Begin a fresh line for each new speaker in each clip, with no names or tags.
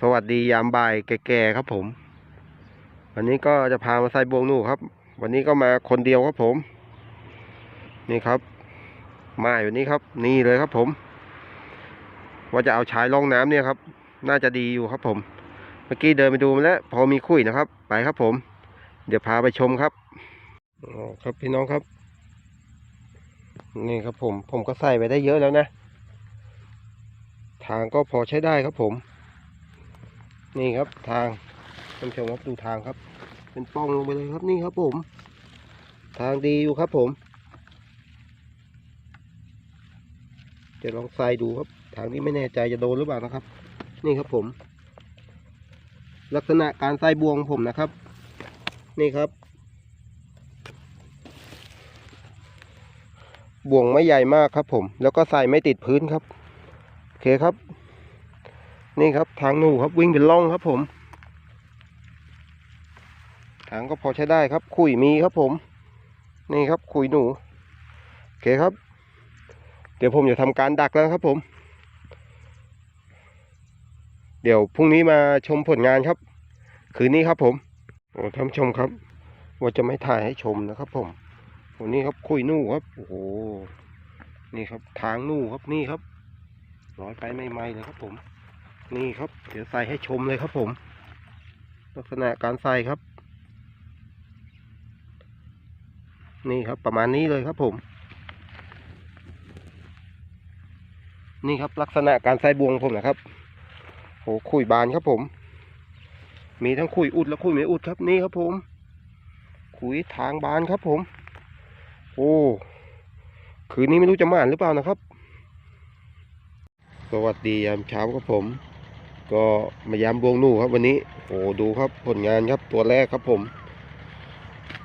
สวัสดียามบ่ายแก่ๆครับผม วันนี้ก็จะพามาใส่บวงหนูครับ วันนี้ก็มาคนเดียวครับผม นี่ครับ มาอยู่นี้ครับ นี่เลยครับผม ว่าจะเอาชายล่องน้ำเนี่ยครับ น่าจะดีอยู่ครับผม เมื่อกี้เดินไปดูมาแล้ว พอมีคุยนะครับ ไปครับผม เดี๋ยวพาไปชมครับอ๋อครับพี่น้องครับ นี่ครับผม ผมก็ใส่ไปได้เยอะแล้วนะ ทางก็พอใช้ได้ครับผม นี่ครับทางท่านชมครับดูทางครับ เป็นป้องลงไปเลยครับนี่ครับผม ทางดีอยู่ครับผมจะลองใส่ดูครับ ทางนี้ไม่แน่ใจจะโดนหรือเปล่านะครับ นี่ครับผม ลักษณะการใส่บวงผมนะครับ นี่ครับ บ่วงไม่ใหญ่มากครับผม แล้วก็ใส่ไม่ติดพื้นครับ โอเคครับ นี่ครับ ทางหนูครับวิ่งเป็นร่องครับผม ทางก็พอใช้ได้ครับ คุยมีครับผม นี่ครับคุยหนูโอเคครับ เดี๋ยวผมจะทำการดักแล้วครับผม เดี๋ยวพรุ่งนี้มาชมผลงานครับ คืนนี้ครับผมโอ้ท่านชมครับ ว่าจะไม่ถ่ายให้ชมนะครับ ผมวันนี้ครับคุยหนูครับโอ้โหนี่ครับ ทางหนูครับนี่ครับร้อยไปไม่ไหมเลยครับผม นี่ครับ เดี๋ยวใส่ให้ชมเลยครับผม ลักษณะการใส่ครับ นี่ครับประมาณนี้เลยครับผม นี่ครับลักษณะการใส่บวงผมนะครับโหคุยบานครับผม มีทั้งคุยอุดและคุยไม่อุดครับนี่ครับผม คุยทางบานครับผม โอ้คืนนี้ไม่รู้จะมาอ่านหรือเปล่านะครับ สวัสดียามเช้าครับผม ก็มายามบวงนู่ครับวันนี้โอ้ดูครับผลงานครับตัวแรกครับผม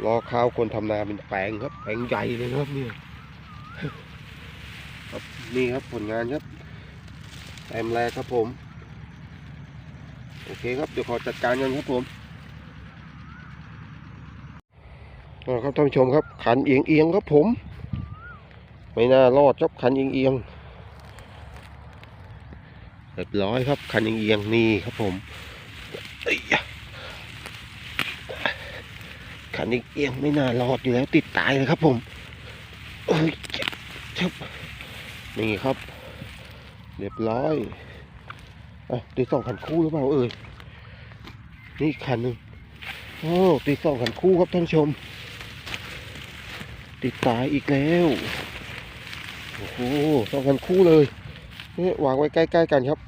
รอข้าวคนทำนาเป็นแปลงครับแปลงใหญ่เลยครับเนี่ยครับนี่ครับผลงานครับแต้มแรกครับผม โอเคครับเดี๋ยวขอจัดการกันครับผมครับท่านผู้ชมครับขันเอียงเอียงครับผม ไม่น่ารอดครับขันเอียงเอียงๆ เรียบร้อยครับคันเอียงนี่ครับผมเอ้ยยะคันเอียงไม่น่ารอดอยู่แล้วติดตายเลยครับผมเอ้ยครับนี่ครับ เรียบร้อยอะตีสองคันคู่หรือเปล่าเอ่ยนี่อีกคันหนึ่งโอ้ตีสองคันคู่ครับท่านชม ติดตายอีกแล้วโอ้โหสองคันคู่เลย นี่วางไว้ใกล้ ๆ กันครับ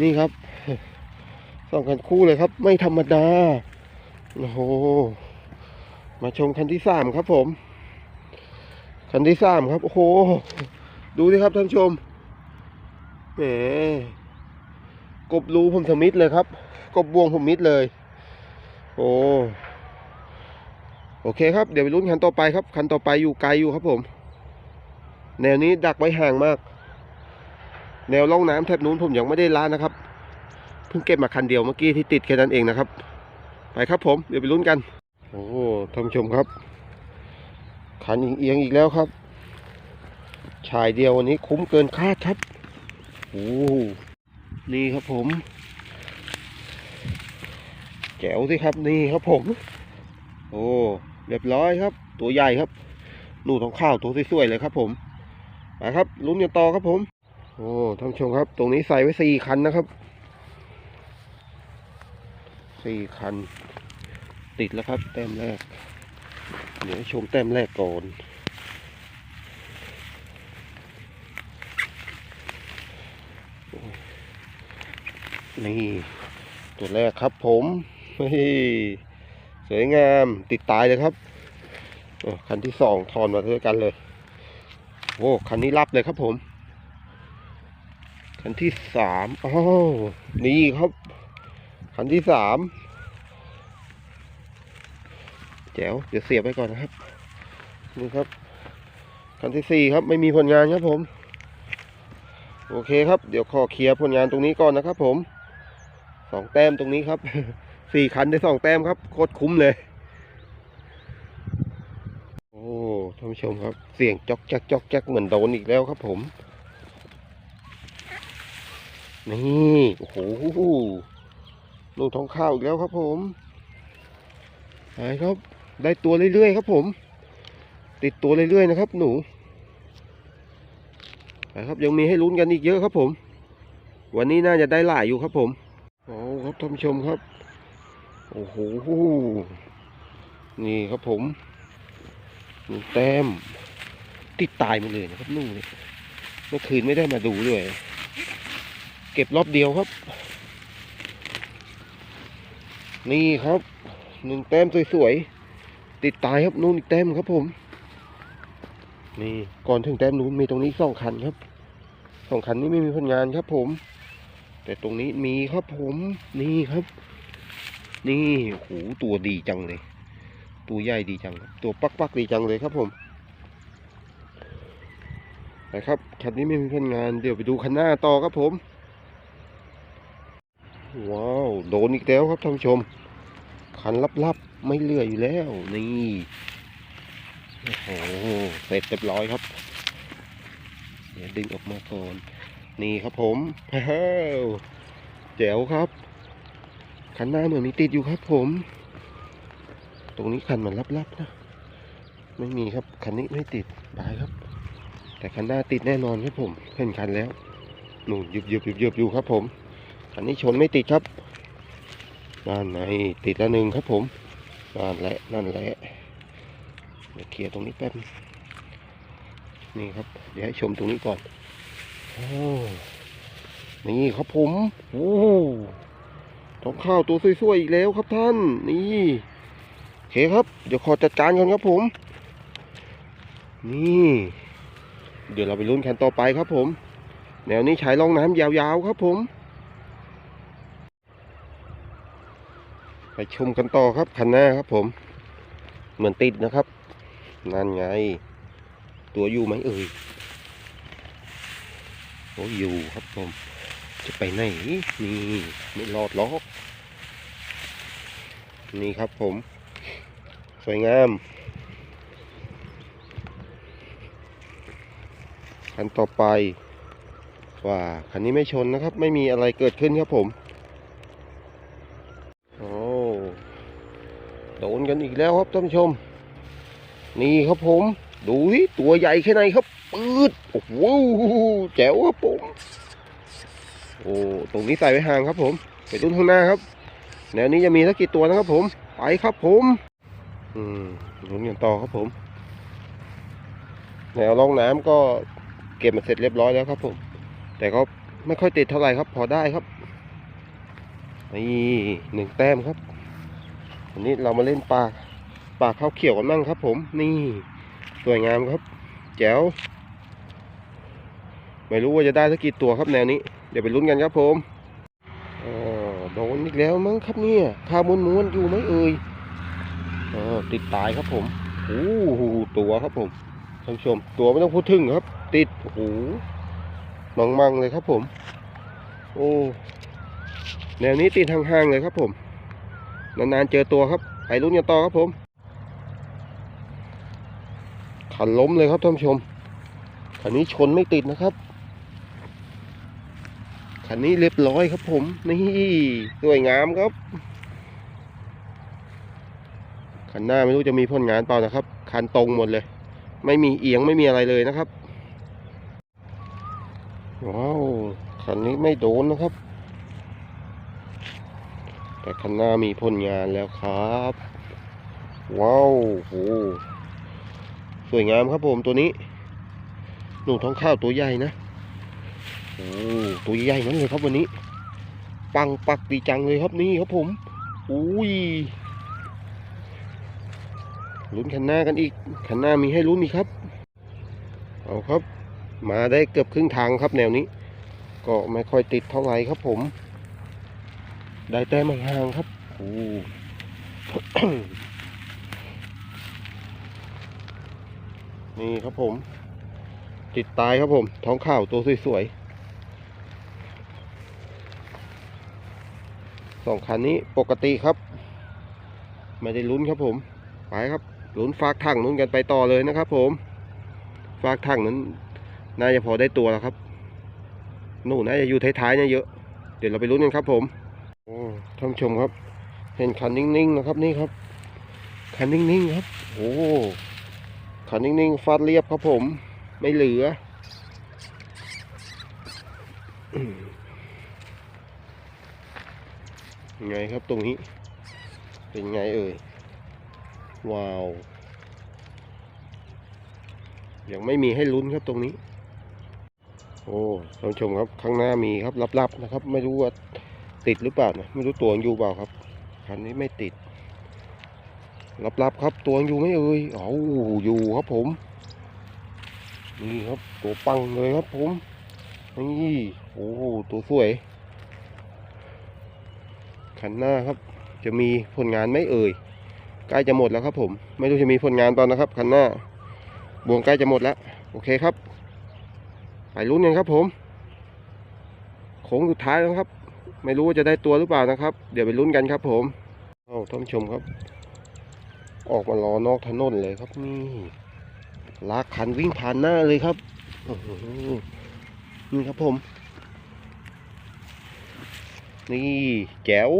นี่ครับสองคันคู่เลยครับ ไม่ธรรมดาโอ้โหมาชมคันที่สามครับผม คันที่สามครับ โอ้โห ดูสิครับท่านชมแหมกบรูผมสมิดเลยครับกบบวงผมมิดเลย โอ้โอเคครับ เดี๋ยวไปลุ้นคันต่อไปครับ คันต่อไปอยู่ไกลอยู่ครับผม แนวนี้ดักไว้ห่างมาก แนวร่องน้ำแถบนู้นผมยังไม่ได้ล้านะครับ เพิ่งเก็บมาคันเดียวเมื่อกี้ที่ติดแค่นั้นเองนะครับ ไปครับผมเดี๋ยวไปลุ้นกัน โอ้ท่านผู้ชมครับคันเอียงอีกแล้วครับ ชายเดียววันนี้คุ้มเกินคาดครับโอ้นี่ครับผม แจ๋วสิครับนี่ครับผม โอ้เรียบร้อยครับ ตัวใหญ่ครับหนูทองข้าวตัวสวยๆเลยครับผม ไปครับลุ้นกันต่อครับผม โอ้ท่านชมครับ ตรงนี้ใส่ไว้สี่คันนะครับสี่คัน ติดแล้วครับ แต้มแรก เดี๋ยวชมแต้มแรกก่อนนี่ตัวแรกครับผมเฮ้ยสวยงามติดตายเลยครับคันที่สองถอนมาด้วยกันเลย โอ้คันนี้รับเลยครับผม คันที่สามอ้าวนี่ครับ คันที่สามแจ๋วเดี๋ยวเสียบไปก่อนนะครับนี่ครับ คันที่สี่ครับไม่มีผลงานครับผม โอเคครับ เดี๋ยวขอเคลียร์ผลงานตรงนี้ก่อนนะครับผมสองแต้มตรงนี้ครับสี่คันได้สองแต้มครับโคตรคุ้มเลย โอ้ท่าน ผู้ชมครับ เสียงจอกแจ๊กจอกแจ๊กเหมือนโดนอีกแล้วครับผม นี่โอ้โหลูกทองข้าวอีกแล้วครับผมไปครับ ได้ตัวเรื่อยๆครับผม ติดตัวเรื่อยๆนะครับ หนูไปครับยังมีให้ลุ้นกันอีกเยอะครับผม วันนี้น่าจะได้หลายอยู่ครับผมโอ้ครับท่านผู้ชมครับ โอ้โหนี่ครับผม หนูแต้มติดตายหมาเลยนะครับนู่นนี่เมื่อคืนไม่ได้มาดูด้วย เก็บรอบเดียวครับ นี่ครับหนึ่งแต้มสวยๆติดตายครับนู่นอีกแต้มครับผม นี่ก่อนถึงแต้มนู้นมีตรงนี้สองคันครับสองคันนี้ไม่มีผลงานครับผม แต่ตรงนี้มีครับผมนี่ครับ นี่โอ้โหตัวดีจังเลย ตัวใหญ่ดีจังครับตัวปักปักดีจังเลยครับผมไปครับคันนี้ไม่มีผลงานเดี๋ยวไปดูคันหน้าต่อครับผม ว้าวโดนอีกแล้วครับท่านผู้ชม คันลับๆไม่เหลืออยู่แล้วนี่โอ้โหเสร็จเรียบร้อยครับเดี๋ยวดึงออกมาก่อนนี่ครับผมฮ่าวแจ๋วครับคันหน้าเหมือนมีติดอยู่ครับผม ตรงนี้คันมันลับๆนะ ไม่มีครับ คันนี้ไม่ติดบายครับ แต่คันหน้าติดแน่นอนครับผมเห็นคันแล้วนู่นยุบยุบยุบยุบอยู่ครับผม คันนี้ชนไม่ติดครับนั่นไงติดล้วหนึ่งครับผมนั่นแหละนั่นแหละเดี๋ยวเคลียร์ตรงนี้แป๊บนี่ครับ เดี๋ยวให้ชมตรงนี้ก่อนโอ้นี่ครับผมโอ้ทองข้าวตัวสวยๆอีกแล้วครับท่าน นี่ เคครับ เดี๋ยวขอจัดการกันครับผม นี่ เดี๋ยวเราไปลุ้นแคนต่อไปครับผม แนวนี้ใช้ร่องน้ำยาวๆครับผม ไปชมกันต่อครับคันหน้าครับผม เหมือนติดนะครับ นั่นไง ตัวอยู่ไหมเอ่ยโอ้อยู่ครับผม จะไปไหน นี่ ไม่รอดล็อก นี่ครับผม สวยงาม คันต่อไป ว่าคันนี้ไม่ชนนะครับ ไม่มีอะไรเกิดขึ้นครับผมโอ้โดนกันอีกแล้วครับท่านผู้ชม นี่ครับผม ดูสิตัวใหญ่แค่ไหนครับปืดโอ้โหแจ๋วครับผมโอ้ตรงนี้ใส่ไว้ห่างครับผม ไปดูข้างหน้าครับแนวนี้จะมีสักกี่ตัวนะครับผม ไปครับผม อืมลุ้นกันต่อครับผมแนวร่องน้ำก็เก็บมาเสร็จเรียบร้อยแล้วครับผม แต่ก็ไม่ค่อยติดเท่าไหร่ครับ พอได้ครับนี่หนึ่งแต้มครับวันนี้เรามาเล่นปลาปลาข้าวเขียวกันบ้างครับ ผม นี่สวยงามครับ แจ๋วไม่รู้ว่าจะได้สักกี่ตัวครับแนวนี้ เดี๋ยวไปลุ้นกันครับผมอ๋อโดนอีกแล้วมั้งครับเนี่ยข้าวม้วนๆอยู่ไหมเอ่ย ออติดตายครับผมโอ้โหตัวครับผมท่านผู้ชม ตัวไม่ต้องพูดถึงครับ ติดโอ้โหมังๆเลยครับผม โอ้แนวนี้ติดห่างๆเลยครับผม นานๆเจอตัวครับไปลุ้นกันต่อครับผม ขันล้มเลยครับท่านผู้ชมคันนี้ชนไม่ติดนะครับ คันนี้เรียบร้อยครับผม นี่สวยงามครับ คันหน้าไม่รู้จะมีผลงานเปล่านะครับ คันตรงหมดเลย ไม่มีเอียงไม่มีอะไรเลยนะครับ ว้าวคันนี้ไม่โดนนะครับ แต่คันหน้ามีผลงานแล้วครับ ว้าวโหสวยงามครับผมตัวนี้ หนูท้องข้าวตัวใหญ่นะโอ้ตัวใหญ่นั้นเลยครับวันนี้ ปังปักดีจังเลยครับนี่ครับผม อุ้ย ลุ้นคันหน้ากันอีกคันหน้ามีให้ลุ้นอีกครับ เอาครับ มาได้เกือบครึ่งทางครับแนวนี้ ก็ไม่ค่อยติดเท่าไหร่ครับผม ได้แต้มห่างครับโอ้นี่ครับผม ติดตายครับผม ท้องข่าวตัวสวยๆสองคันนี้ปกติครับ ไม่ได้ลุ้นครับผม ไปครับ ลุ้นฝากถังนู้นกันไปต่อเลยนะครับ ผมฝากถังนั้น น่าจะพอได้ตัวแล้วครับนู่นน่าจะอยู่ท้ายๆเนี่ยเยอะ เดี๋ยวเราไปลุ้นกันครับผมโอ้ท่านผู้ชมครับ เห็นคันนิ่งๆนะครับนี่ครับคันนิ่งๆครับโอ้คันนิ่งๆฟาดเรียบครับผม ไม่เหลือยังไงครับตรงนี้ เป็นไงเอ่ย ว้าว ยังไม่มีให้ลุ้นครับตรงนี้ โอ้ท่านผู้ชมครับข้างหน้ามีครับลับๆนะครับ ไม่รู้ว่าติดหรือเปล่านะไม่รู้ตัวอยู่เปล่าครับคันนี้ไม่ติดลับๆครับ ตัวอยู่ไหม่เอ่ยเอาอยู่ครับผม นี่ครับตัวปังเลยครับผม นี่โอ้ตัวสวยคันหน้าครับ จะมีผลงานไหม่เอ่ย ใกล้จะหมดแล้วครับผม ไม่รู้จะมีผลงานตอนนะครับคันหน้าบวงใกล้จะหมดแล้ว โอเคครับ ไปลุ้นกันครับผมโค้งสุดท้ายแล้วครับ ไม่รู้ว่าจะได้ตัวหรือเปล่านะครับ เดี๋ยวไปลุ้นกันครับ ผมเอาท่านชมครับ ออกมารอนอกถนนเลยครับนี่ลากคันวิ่งผ่านหน้าเลยครับนี่ครับผม นี่แจ๋ว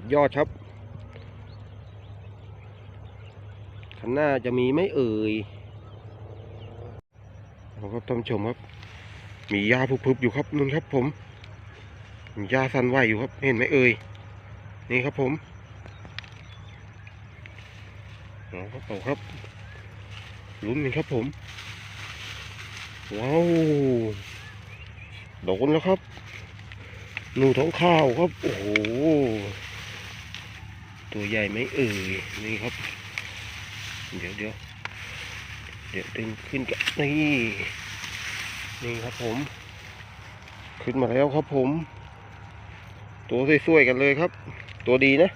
สุดยอดครับคันหน้าจะมีไม่เอ่ยเอาครับท่านชมครับ มีหญ้าพุบๆอยู่ครับนุ่นครับ ผมมีหญ้าสันไหวอยู่ครับ เห็นไหมเอ่ยนี่ครับผมเอาครับเอาครับลุ้นกันครับผมว้าวโดนแล้วครับหนูท้องข้าวครับ โอ้โห ตัวใหญ่ไหมเอ่ยนี่ครับ เดี๋ยวเดี๋ยวเดี๋ยวดึงขึ้นกันนี่นี่ครับผม ขึ้นมาแล้วครับผม ตัวสวยๆกันเลยครับ ตัวดีนะ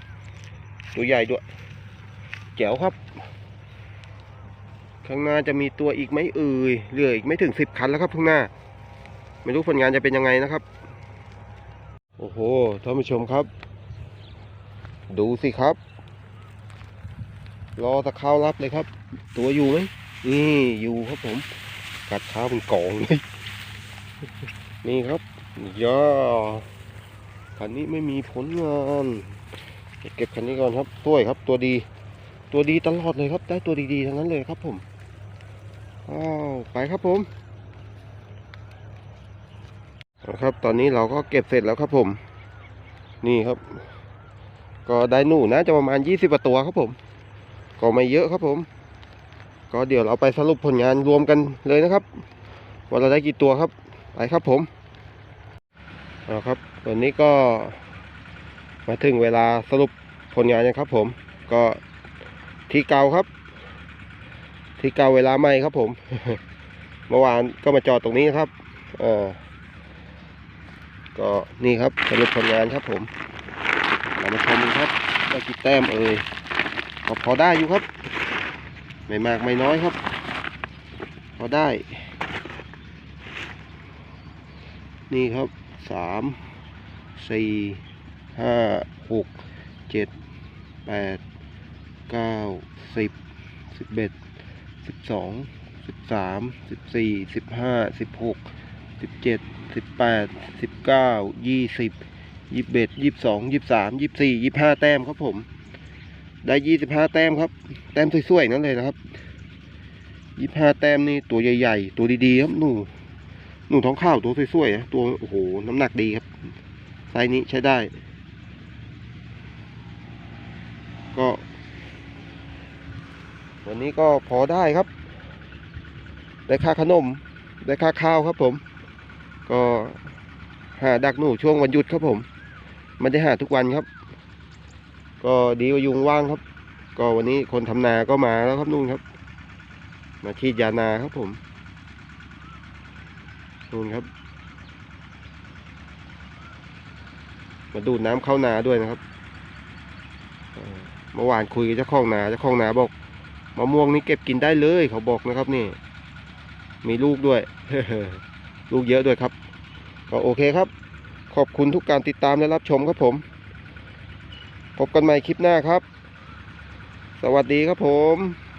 ตัวใหญ่ด้วยแจ๋วครับ ข้างหน้าจะมีตัวอีกไหมเอ่ยเหลืออีกไม่ถึงสิบคันแล้วครับข้างหน้า ไม่รู้ผลงานจะเป็นยังไงนะครับ โอ้โหท่านผู้ชมครับ ดูสิครับ รอตะเข้าวรับเลยครับ ตัวอยู่ไหมนี่อยู่ครับผม กัดเท้าเป็นกองเลย นี่ครับย่าคันนี้ไม่มีผลงานเก็บคันนี้ก่อนครับตัวครับ ตัวดี ตัวดีตลอดเลยครับ ได้ตัวดีๆทั้งนั้นเลยครับผมอ้าวไปครับผมเอาครับ ตอนนี้เราก็เก็บเสร็จแล้วครับผม นี่ครับ ก็ได้หนูนะจะประมาณยี่สิบตัวครับผม ก็ไม่เยอะครับผม ก็เดี๋ยวเราไปสรุปผลงานรวมกันเลยนะครับว่าเราได้กี่ตัวครับไปครับผมเอาครับวันนี้ก็มาถึงเวลาสรุปผลงานนะครับ ผมก็ที่เก่าครับ ที่เก่าเวลาใหม่ครับผม เมื่อวานก็มาจอดตรงนี้นะครับเออก็นี่ครับสรุปผลงานครับผม เรามาชมกันครับได้กี่แต้มเอ่ยก็พอได้อยู่ครับ ไม่มากไม่น้อยครับ พอได้ นี่ครับสามสี่ห้าหกเจ็ดแปดเก้าสิบสิบเอ็ดสิบสองสิบสามสิบสี่สิบห้าสิบหกสิบเจ็ดสิบแปดสิบเก้ายี่สิบ ยี่สิบเอ็ดยี่สิบสองยี่สิบสามยี่สิบสี่ยี่สิบห้าแต้มครับผม ได้ยี่สิบห้าแต้มครับ แต้มสวยๆนั่นเลยนะครับยี่สิบห้าแต้มนี่ตัวใหญ่ๆ ตัวดีๆครับหนูหนูท้องข้าวตัวสวยๆนะตัวโอ้โหน้ำหนักดีครับไซส์นี้ใช้ได้ ก็วันนี้ก็พอได้ครับ ได้ค่าขนม ได้ค่าข้าวครับผม ก็หาดักหนูช่วงวันหยุดครับผม ไม่ได้หาทุกวันครับ ก็ดีว่ายุงว่างครับ ก็วันนี้คนทำนาก็มาแล้วครับนู่นครับ มาฉีดยานาครับผมนู่นครับ มาดูดน้ำเข้านาด้วยนะครับเมื่อวานคุยกับเจ้าของนาเจ้าของนาบอกมะม่วงนี่เก็บกินได้เลยเขาบอกนะครับนี่ มีลูกด้วย ลูกเยอะด้วยครับ ก็โอเคครับ ขอบคุณทุกการติดตามและรับชมครับผม พบกันใหม่คลิปหน้าครับ สวัสดีครับผม